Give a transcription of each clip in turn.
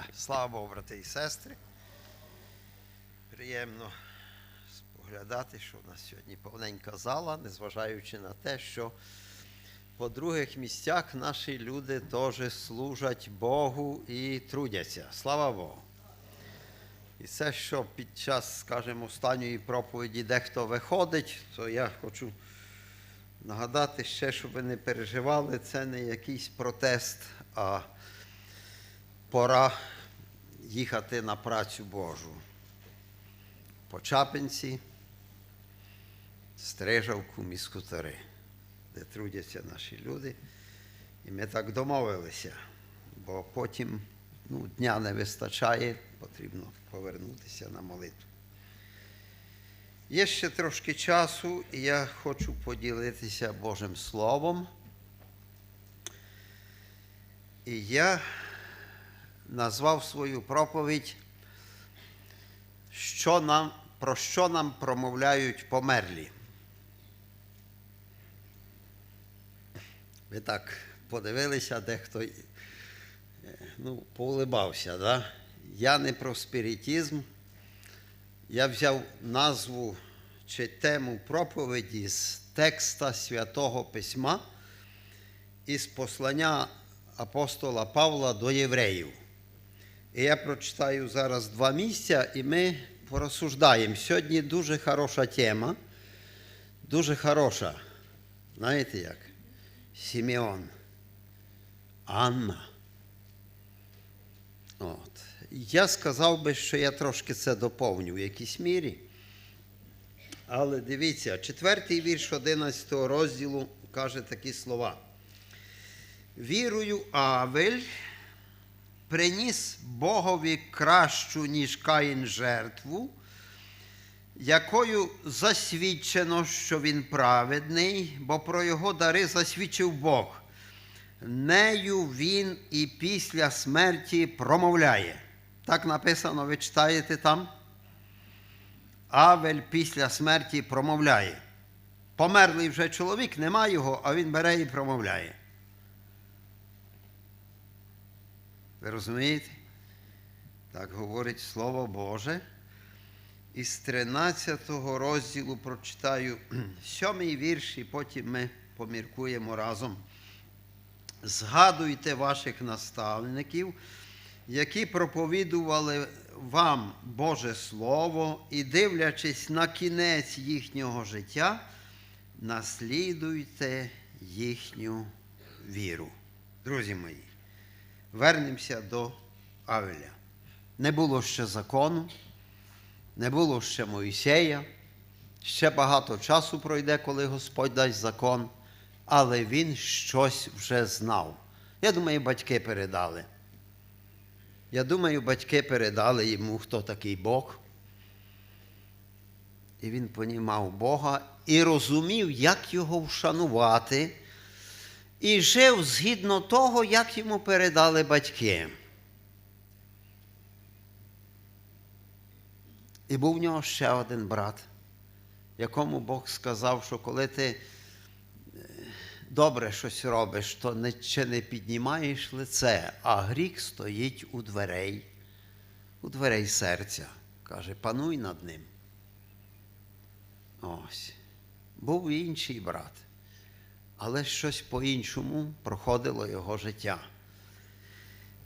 Бога. Слава Богу, брати і сестри. Приємно споглядати, що в нас сьогодні повненька зала, незважаючи на те, що по других місцях наші люди теж служать Богу і трудяться. Слава Богу. І це, що під час, скажімо, останньої проповіді дехто виходить, то я хочу нагадати ще, щоб ви не переживали, це не якийсь протест, а пора їхати на працю Божу. По Чапинці, Стрижавку, Міскутори, де трудяться наші люди. І ми так домовилися, бо потім ну, дня не вистачає, потрібно повернутися на молитву. Є ще трошки часу, і я хочу поділитися Божим Словом. І я назвав свою проповідь, що нам, про що нам промовляють померлі. Ви так подивилися, дехто е, ну, поулибався. Да? Я не про спіритізм. Я взяв назву чи тему проповіді з текста Святого Письма із послання апостола Павла до євреїв. І я прочитаю зараз два місця, і ми порозсуждаємо. Сьогодні дуже хороша тема, дуже хороша. Знаєте як? Сімеон, Анна. От. Я сказав би, що я трошки це доповню в якійсь мірі. Але дивіться, четвертий вірш 11 розділу каже такі слова. Вірою Авель приніс Богові кращу, ніж Каїн жертву, якою засвідчено, що він праведний, бо про його дари засвідчив Бог. Нею він і після смерті промовляє. Так написано, ви читаєте там? Авель після смерті промовляє. Померлий вже чоловік, нема його, а він бере і промовляє. Ви розумієте? Так говорить Слово Боже. Із 13 розділу прочитаю сьомий вірш, і потім ми поміркуємо разом. Згадуйте ваших наставників, які проповідували вам Боже Слово, і, дивлячись на кінець їхнього життя, наслідуйте їхню віру. Друзі мої, вернемося до Авеля. Не було ще закону, не було ще Моїсея, ще багато часу пройде, коли Господь дасть закон, але він щось вже знав. Я думаю, батьки передали. Я думаю, батьки передали йому, хто такий Бог. І він понімав Бога і розумів, як його вшанувати, і жив згідно того, як йому передали батьки. І був в нього ще один брат, якому Бог сказав, що коли ти добре щось робиш, то не, чи не піднімаєш лице, а гріх стоїть у дверей, у дверей серця. Каже, пануй над ним. Ось. Був інший брат, але щось по-іншому проходило його життя.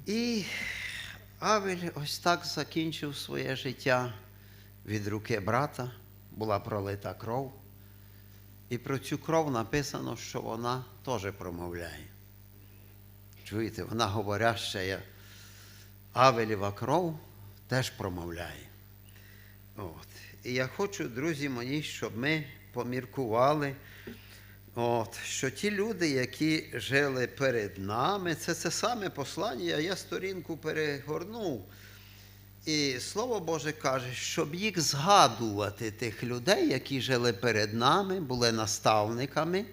І Авель ось так закінчив своє життя від руки брата, була пролита кров. І про цю кров написано, що вона теж промовляє. Чуєте, вона говоряща, Авелєва кров теж промовляє. От. І я хочу, друзі мої, щоб ми поміркували, от, що ті люди, які жили перед нами, це це саме послання, я сторінку перегорнув. І Слово Боже каже, щоб їх згадувати, тих людей, які жили перед нами, були наставниками.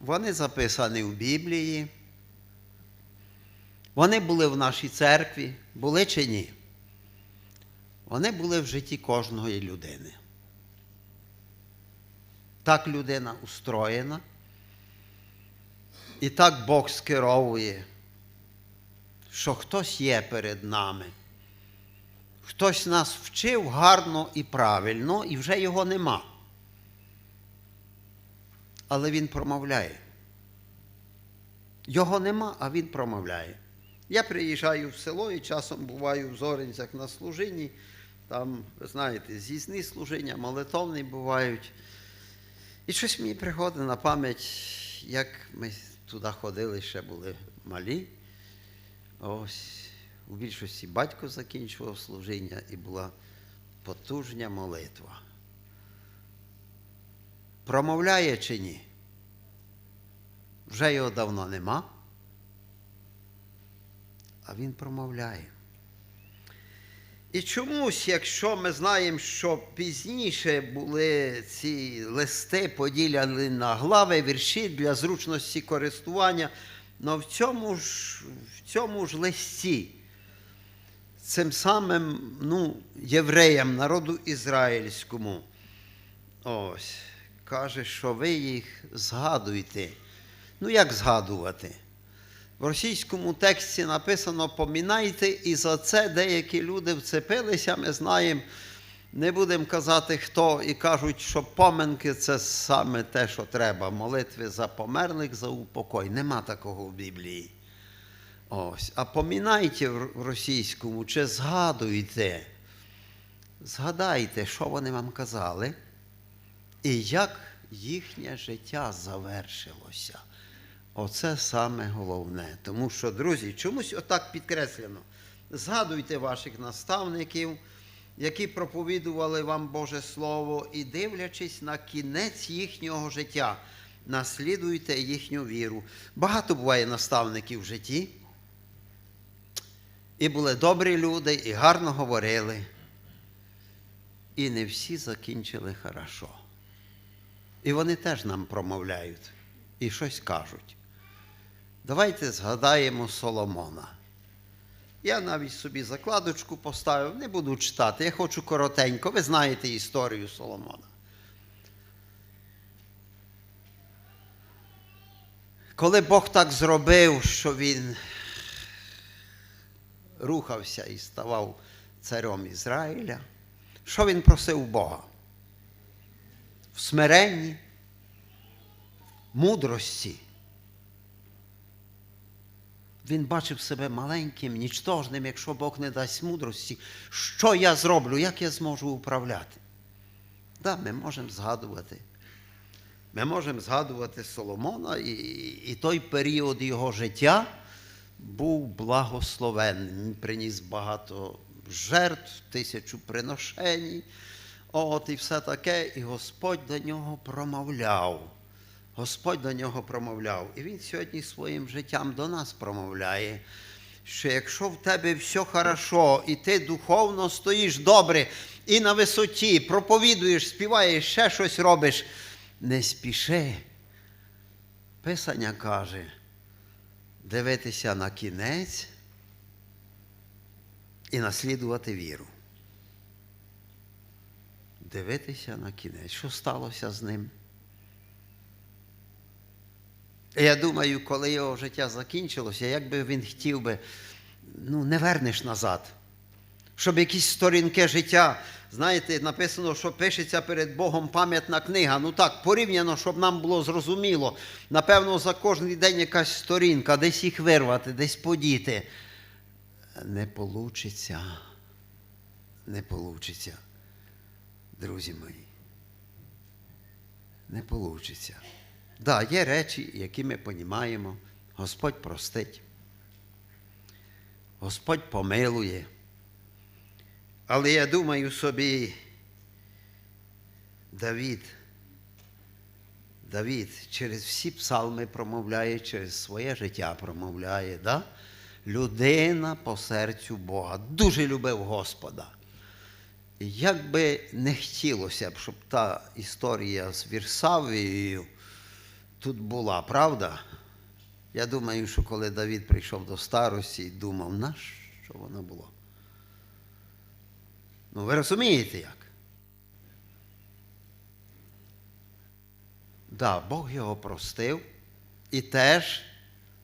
Вони записані в Біблії. Вони були в нашій церкві, були чи ні? Вони були в житті кожної людини. Так людина устроєна. І так Бог скеровує що хтось є перед нами. Хтось нас вчив гарно і правильно, і вже його нема. Але він промовляє. Його нема, а він промовляє. Я приїжджаю в село і часом буваю в Зоринцях на служінні. Там, ви знаєте, з'їзні служіння, молитовні бувають. І щось мені приходить на пам'ять, як ми туди ходили, ще були малі. Ось у більшості батько закінчував служіння і була потужня молитва. Промовляє чи ні? Вже його давно нема, а він промовляє. І чомусь, якщо ми знаємо, що пізніше були ці листи поділяні на глави, вірші для зручності користування, але в цьому ж, в цьому ж листі цим самим ну, євреям, народу ізраїльському, ось, каже, що ви їх згадуєте. Ну, як згадувати? В російському тексті написано помінайте, і за це деякі люди вцепилися. Ми знаємо, не будемо казати хто, і кажуть, що поминки це саме те, що треба. Молитви за померлих, за упокой. Нема такого в Біблії. Ось. А помінайте в російському чи згадуйте. Згадайте, що вони вам казали, і як їхнє життя завершилося. Оце саме головне. Тому що, друзі, чомусь отак підкреслено. Згадуйте ваших наставників, які проповідували вам Боже Слово, і дивлячись на кінець їхнього життя, наслідуйте їхню віру. Багато буває наставників в житті. І були добрі люди, і гарно говорили. І не всі закінчили хорошо. І вони теж нам промовляють і щось кажуть. Давайте згадаємо Соломона. Я навіть собі закладочку поставив, не буду читати, я хочу коротенько. Ви знаєте історію Соломона. Коли Бог так зробив, що він рухався і ставав царем Ізраїля, що він просив Бога? В смиренні, мудрості. Він бачив себе маленьким, нічтожним, якщо Бог не дасть мудрості, що я зроблю, як я зможу управляти. Да, ми можемо згадувати. Ми можемо згадувати Соломона, і, і той період його життя був благословенним. Він приніс багато жертв, тисячу приношень, от і все таке, і Господь до нього промовляв. Господь до нього промовляв. І Він сьогодні своїм життям до нас промовляє, що якщо в тебе все хорошо, і ти духовно стоїш добре і на висоті, проповідуєш, співаєш, ще щось робиш, не спіши. Писання каже, дивитися на кінець і наслідувати віру. Дивитися на кінець. Що сталося з ним? Я думаю, коли його життя закінчилося, як би він хотів би, ну, не вернеш назад. Щоб якісь сторінки життя, знаєте, написано, що пишеться перед Богом пам'ятна книга. Ну так, порівняно, щоб нам було зрозуміло. Напевно, за кожен день якась сторінка, десь їх вирвати, десь подіти. Не получиться. Не получиться, друзі мої. Не получиться. Да, є речі, які ми понімаємо. Господь простить. Господь помилує. Але я думаю собі, Давід, Давід через всі псалми промовляє, через своє життя промовляє. Да? Людина по серцю Бога. Дуже любив Господа. Як би не хотілося б, щоб та історія з Вірсавією тут була, правда? Я думаю, що коли Давід прийшов до старості, думав, на що воно було? Ну, ви розумієте як? Да, Бог його простив і теж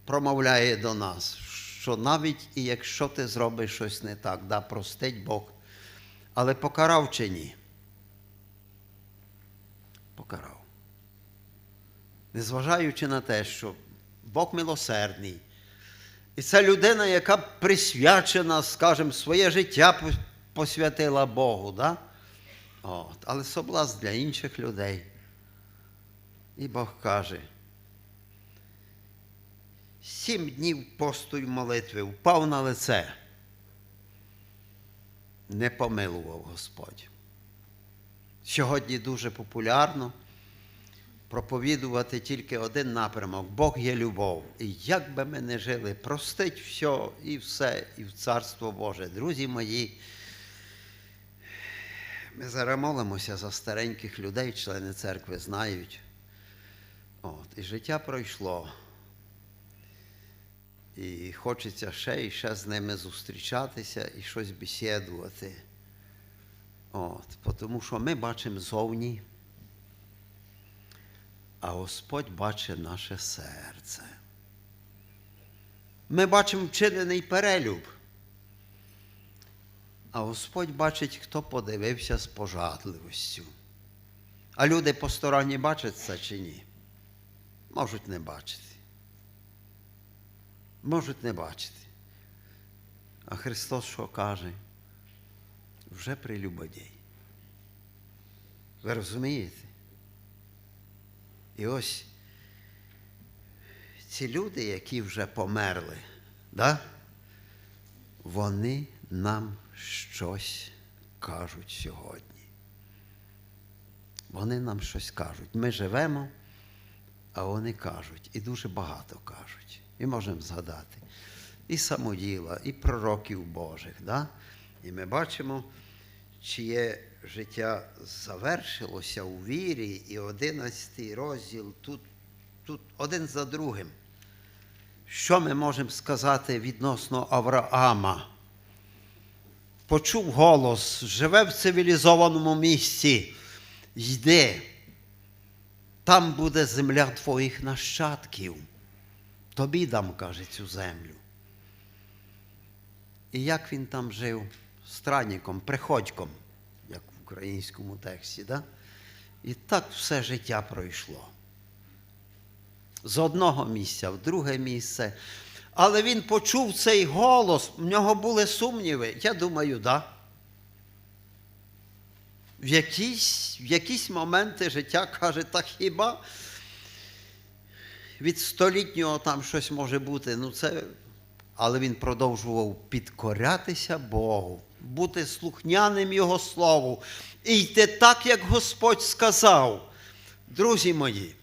промовляє до нас, що навіть і якщо ти зробиш щось не так, да, простить Бог, але покарав чи ні? Покарав. Незважаючи на те, що Бог милосердний. І це людина, яка присвячена, скажімо, своє життя посвятила Богу. Да? От. Але соблазн для інших людей. І Бог каже, сім днів посту й молитви впав на лице. Не помилував Господь. Сьогодні дуже популярно проповідувати тільки один напрямок. Бог є любов. І як би ми не жили, простить все і все, і в Царство Боже. Друзі мої, ми зараз молимося за стареньких людей, члени церкви знають. От, і життя пройшло. І хочеться ще і ще з ними зустрічатися і щось бесідувати. От, тому що ми бачимо зовні, а Господь бачить наше серце. Ми бачимо вчинений перелюб. А Господь бачить, хто подивився з пожадливостю. А люди посторонні бачать це чи ні? Можуть не бачити. Можуть не бачити. А Христос що каже? Вже прелюбодій. Ви розумієте? І ось ці люди, які вже померли, да? вони нам щось кажуть сьогодні. Вони нам щось кажуть. Ми живемо, а вони кажуть, і дуже багато кажуть. І можемо згадати і самоділа, і пророків Божих. Да? І ми бачимо, чиє життя завершилося у вірі, і одинадцятий розділ тут, тут один за другим. Що ми можемо сказати відносно Авраама? Почув голос, живе в цивілізованому місці, йди, там буде земля твоїх нащадків. Тобі дам, каже, цю землю. І як він там жив? Странником, приходьком, українському тексті. Да? І так все життя пройшло. З одного місця в друге місце. Але він почув цей голос, в нього були сумніви. Я думаю, да. В якісь, в якісь моменти життя каже, та хіба від столітнього там щось може бути. Ну це... Але він продовжував підкорятися Богу, бути слухняним Його Слову і йти так, як Господь сказав. Друзі мої,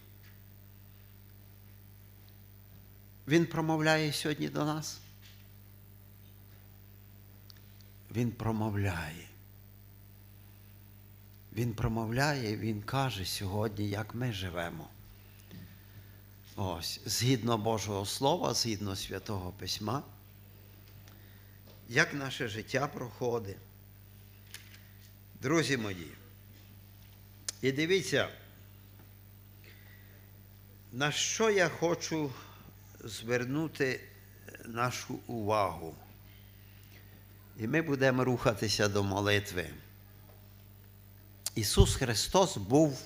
Він промовляє сьогодні до нас. Він промовляє. Він промовляє, він каже сьогодні, як ми живемо. Ось, згідно Божого Слова, згідно Святого Письма, як наше життя проходить. Друзі мої, і дивіться, на що я хочу звернути нашу увагу. І ми будемо рухатися до молитви. Ісус Христос був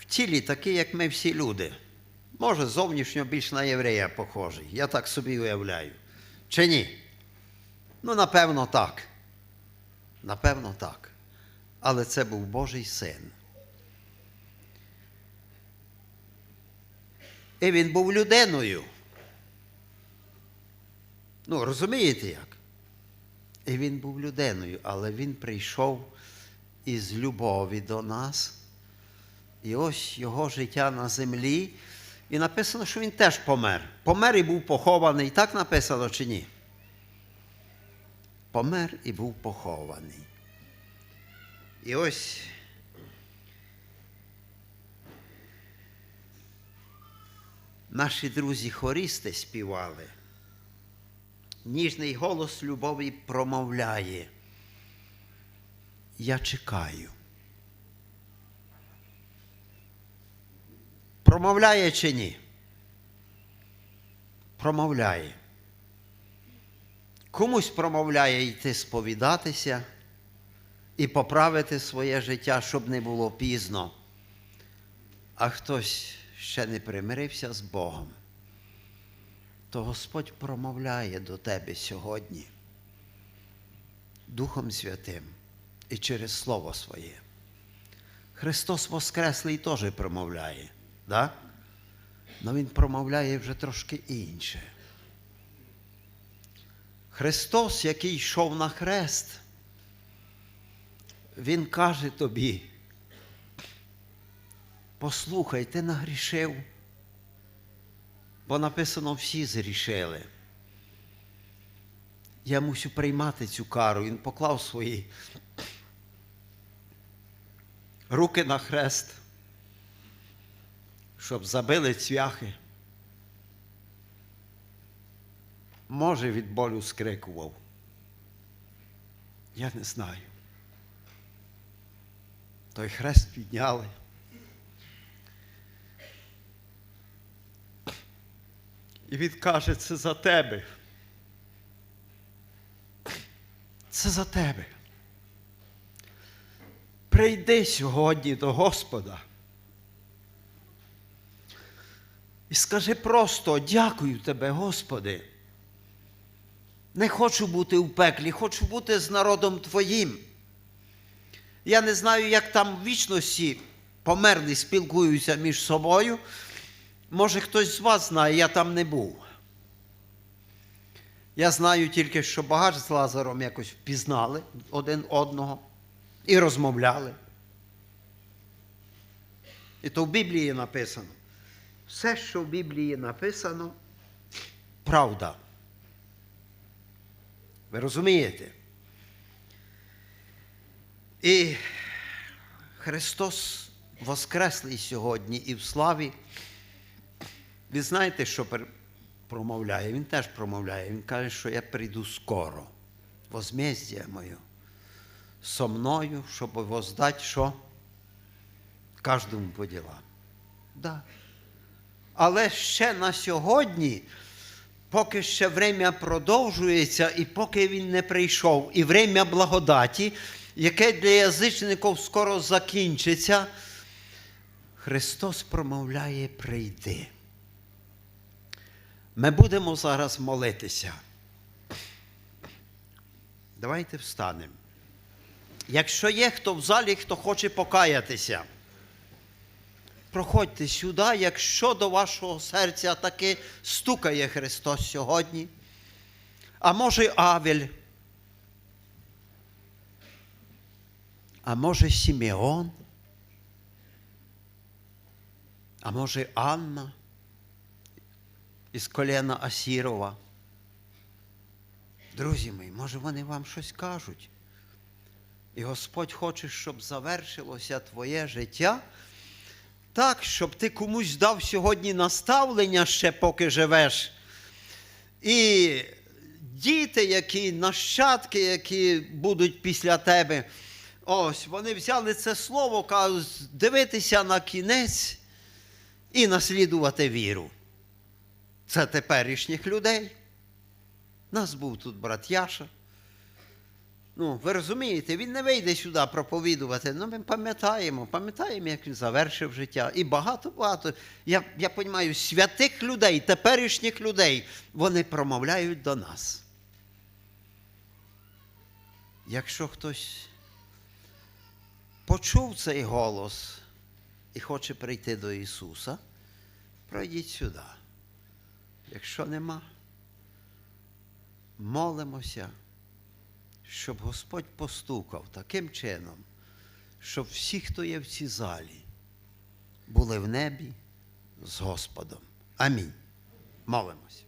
в тілі такий, як ми всі люди. Може, зовнішньо більш на єврея похожий. Я так собі уявляю. Чи ні? Ну, напевно, так. Напевно, так. Але це був Божий син. І він був людиною. Ну, розумієте як? І він був людиною, але він прийшов із любові до нас. І ось його життя на землі. І написано, що він теж помер. Помер і був похований. Так написано чи ні? Помер і був похований. І ось наші друзі хорісти співали. Ніжний голос любові промовляє. Я чекаю. Промовляє чи ні? промовляє. Комусь промовляє йти сповідатися і поправити своє життя, щоб не було пізно. А хтось ще не примирився з Богом, то Господь промовляє до тебе сьогодні Духом Святим і через Слово Своє. Христос Воскреслий теж промовляє, да? але Він промовляє вже трошки інше. Христос, який йшов на хрест, Він каже тобі, послухай, ти нагрішив, бо написано всі зрішили. Я мусю приймати цю кару. Він поклав свої руки на хрест, щоб забили цвяхи. Може, від болю скрикував. Я не знаю. Той хрест підняли. І він каже, це за тебе. Це за тебе. Прийди сьогодні до Господа. І скажи просто дякую тебе, Господи. Не хочу бути в пеклі, хочу бути з народом Твоїм. Я не знаю, як там в вічності померлі спілкуються між собою. Може, хтось з вас знає, я там не був. Я знаю тільки, що багач з Лазаром якось впізнали один одного і розмовляли. І то в Біблії написано. Все, що в Біблії написано, правда. Ви розумієте? І Христос Воскреслий сьогодні і в славі. Ви знаєте, що промовляє? Він теж промовляє. Він каже, що я прийду скоро. Возмездя моє со мною, щоб воздати що? Кожному по ділам. Да. Але ще на сьогодні, поки ще время продовжується, і поки він не прийшов, і время благодаті, яке для язичників скоро закінчиться, Христос промовляє прийди. Ми будемо зараз молитися. Давайте встанемо. Якщо є хто в залі, хто хоче покаятися, проходьте сюди, якщо до вашого серця таки стукає Христос сьогодні. А може Авель, а може Сімеон, а може Анна із колена Асірова. Друзі мої, може вони вам щось кажуть. І Господь хоче, щоб завершилося твоє життя так, щоб ти комусь дав сьогодні наставлення ще поки живеш. І діти, які нащадки, які будуть після тебе, ось вони взяли це слово, кажуть, дивитися на кінець і наслідувати віру. Це теперішніх людей. Нас був тут брат Яша. Ну, ви розумієте, він не вийде сюди проповідувати. Ну, ми пам'ятаємо, пам'ятаємо, як він завершив життя. І багато-багато. Я, я розумію, святих людей, теперішніх людей, вони промовляють до нас. Якщо хтось почув цей голос і хоче прийти до Ісуса, пройдіть сюди. Якщо нема, молимося щоб Господь постукав таким чином, щоб всі, хто є в цій залі, були в небі з Господом. Амінь. Молимось.